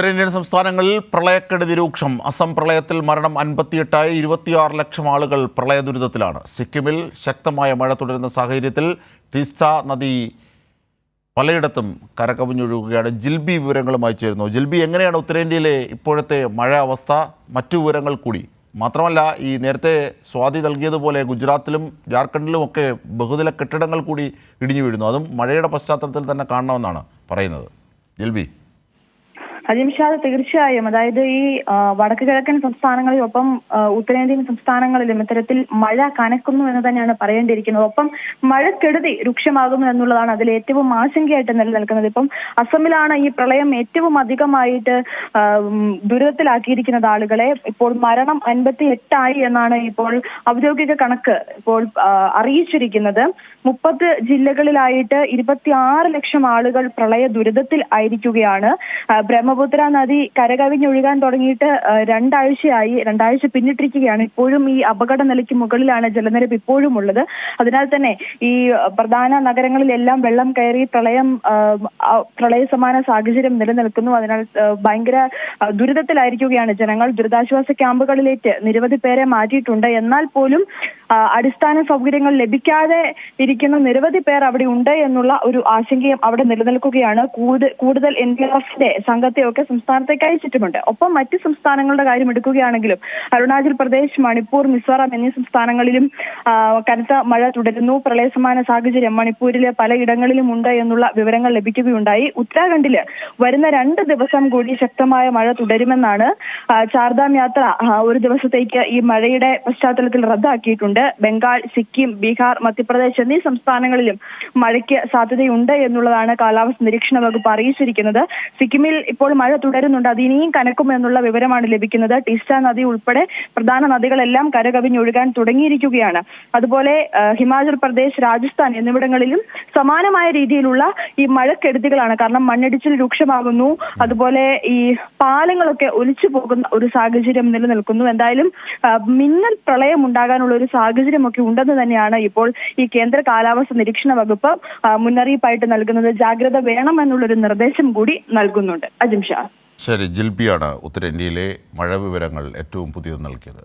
ഉത്തരേന്ത്യൻ സംസ്ഥാനങ്ങളിൽ പ്രളയക്കെടുതി രൂക്ഷം. അസം പ്രളയത്തിൽ മരണം അൻപത്തിയെട്ടായി ഇരുപത്തിയാറ് ലക്ഷം ആളുകൾ പ്രളയ ദുരിതത്തിലാണ് സിക്കിമിൽ ശക്തമായ മഴ തുടരുന്ന സാഹചര്യത്തിൽ ടീസ്റ്റ നദി പലയിടത്തും കരകവിഞ്ഞൊഴുകുകയാണ്. ജിൽബി വിവരങ്ങളുമായി ചേരുന്നു. ജിൽബി എങ്ങനെയാണ് ഉത്തരേന്ത്യയിലെ ഇപ്പോഴത്തെ മഴ അവസ്ഥ? മറ്റു വിവരങ്ങൾ കൂടി. മാത്രമല്ല ഈ നേരത്തെ സ്വാതി നൽകിയതുപോലെ ഗുജറാത്തിലും ജാർഖണ്ഡിലും ഒക്കെ ബഹുനില കെട്ടിടങ്ങൾ കൂടി ഇടിഞ്ഞു വീഴുന്നു. അതും മഴയുടെ പശ്ചാത്തലത്തിൽ തന്നെ കാണണമെന്നാണ് പറയുന്നത്. ജിൽബി. അജിംഷാദ് തീർച്ചയായും അതായത് ഈ വടക്ക് കിഴക്കൻ സംസ്ഥാനങ്ങളിലൊപ്പം ഉത്തരേന്ത്യൻ സംസ്ഥാനങ്ങളിലും ഇത്തരത്തിൽ മഴ കനക്കുന്നു എന്ന് തന്നെയാണ് പറയേണ്ടിയിരിക്കുന്നത്. ഒപ്പം മഴക്കെടുതി രൂക്ഷമാകുന്നു എന്നുള്ളതാണ് അതിൽ ഏറ്റവും ആശങ്കയായിട്ട് നിലനിൽക്കുന്നത്. ഇപ്പം അസമിലാണ് ഈ പ്രളയം ഏറ്റവും അധികമായിട്ട് ദുരിതത്തിലാക്കിയിരിക്കുന്നത് ആളുകളെ. ഇപ്പോൾ മരണം അൻപത്തി എട്ടായി എന്നാണ് ഇപ്പോൾ ഔദ്യോഗിക കണക്ക് ഇപ്പോൾ അറിയിച്ചിരിക്കുന്നത്. മുപ്പത് ജില്ലകളിലായിട്ട് ഇരുപത്തി ലക്ഷം ആളുകൾ പ്രളയ ദുരിതത്തിൽ ആയിരിക്കുകയാണ്. ബ്രഹ്മപുത്ര നദി കരകവിഞ്ഞൊഴുകാൻ തുടങ്ങിയിട്ട് രണ്ടാഴ്ചയായി രണ്ടാഴ്ച പിന്നിട്ടിരിക്കുകയാണ്. ഇപ്പോഴും ഈ അപകട നിലയ്ക്ക് മുകളിലാണ് ജലനിരപ്പ് ഇപ്പോഴും ഉള്ളത്. അതിനാൽ തന്നെ ഈ പ്രധാന നഗരങ്ങളിലെല്ലാം വെള്ളം കയറി പ്രളയം പ്രളയ സമാന സാഹചര്യം നിലനിൽക്കുന്നു. അതിനാൽ ഭയങ്കര ദുരിതത്തിലായിരിക്കുകയാണ് ജനങ്ങൾ. ദുരിതാശ്വാസ ക്യാമ്പുകളിലേക്ക് നിരവധി പേരെ മാറ്റിയിട്ടുണ്ട്. എന്നാൽ പോലും അടിസ്ഥാന സൗകര്യങ്ങൾ ലഭിക്കാതെ ഇരിക്കുന്ന നിരവധി പേർ അവിടെ ഉണ്ട് എന്നുള്ള ഒരു ആശങ്കയും അവിടെ നിലനിൽക്കുകയാണ്. കൂടുതൽ എൻ ഡി എഫിന്റെ സംഘത്തെയൊക്കെ സംസ്ഥാനത്തേക്ക് അയച്ചിട്ടുമുണ്ട്. ഒപ്പം മറ്റ് സംസ്ഥാനങ്ങളുടെ കാര്യം എടുക്കുകയാണെങ്കിലും അരുണാചൽ പ്രദേശ് മണിപ്പൂർ മിസോറാം എന്നീ സംസ്ഥാനങ്ങളിലും കനത്ത മഴ തുടരുന്നു. പ്രളയസമാന സാഹചര്യം മണിപ്പൂരിലെ പലയിടങ്ങളിലും ഉണ്ട് എന്നുള്ള വിവരങ്ങൾ ലഭിക്കുകയുണ്ടായി. ഉത്തരാഖണ്ഡിൽ വരുന്ന രണ്ട് ദിവസം കൂടി ശക്തമായ മഴ തുടരുമെന്നാണ് ചാർധാം യാത്ര ഒരു ദിവസത്തേക്ക് ഈ മഴയുടെ പശ്ചാത്തലത്തിൽ റദ്ദാക്കിയിട്ടുണ്ട്. ബംഗാൾ സിക്കിം ബീഹാർ മധ്യപ്രദേശ് എന്നീ സംസ്ഥാനങ്ങളിലും മഴയ്ക്ക് സാധ്യതയുണ്ട് എന്നുള്ളതാണ് കാലാവസ്ഥ നിരീക്ഷണ വകുപ്പ് അറിയിച്ചിരിക്കുന്നത്. സിക്കിമിൽ ഇപ്പോൾ മഴ തുടരുന്നുണ്ട്. അത് ഇനിയും കനക്കുമെന്നുള്ള വിവരമാണ് ലഭിക്കുന്നത്. ടീസ്റ്റ നദി ഉൾപ്പെടെ പ്രധാന നദികളെല്ലാം കരകവിഞ്ഞൊഴുകാൻ തുടങ്ങിയിരിക്കുകയാണ്. അതുപോലെ ഹിമാചൽ പ്രദേശ് രാജസ്ഥാൻ എന്നിവിടങ്ങളിലും സമാനമായ രീതിയിലുള്ള ഈ മഴക്കെടുതികളാണ്. കാരണം മണ്ണിടിച്ചിൽ രൂക്ഷമാകുന്നു. അതുപോലെ ഈ പാലങ്ങളൊക്കെ ഒലിച്ചു പോകുന്ന ഒരു സാഹചര്യം നിലനിൽക്കുന്നു. എന്തായാലും മിന്നൽ പ്രളയം ഉണ്ടാകാനുള്ള ഒരു സാഹചര്യമൊക്കെ ഉണ്ടെന്ന് തന്നെയാണ് ഇപ്പോൾ ഈ കേന്ദ്ര കാലാവസ്ഥ നിരീക്ഷണ വകുപ്പ് മുന്നറിയിപ്പായിട്ട് നൽകുന്നത്. ജാഗ്രത വേണമെന്നുള്ളൊരു നിർദ്ദേശം കൂടി നൽകുന്നുണ്ട് അജിംഷാ ശരി ജിൽബിയാണ് ഉത്തരേന്ത്യയിലെ മഴ വിവരങ്ങൾ ഏറ്റവും പുതിയത് നൽകിയത്.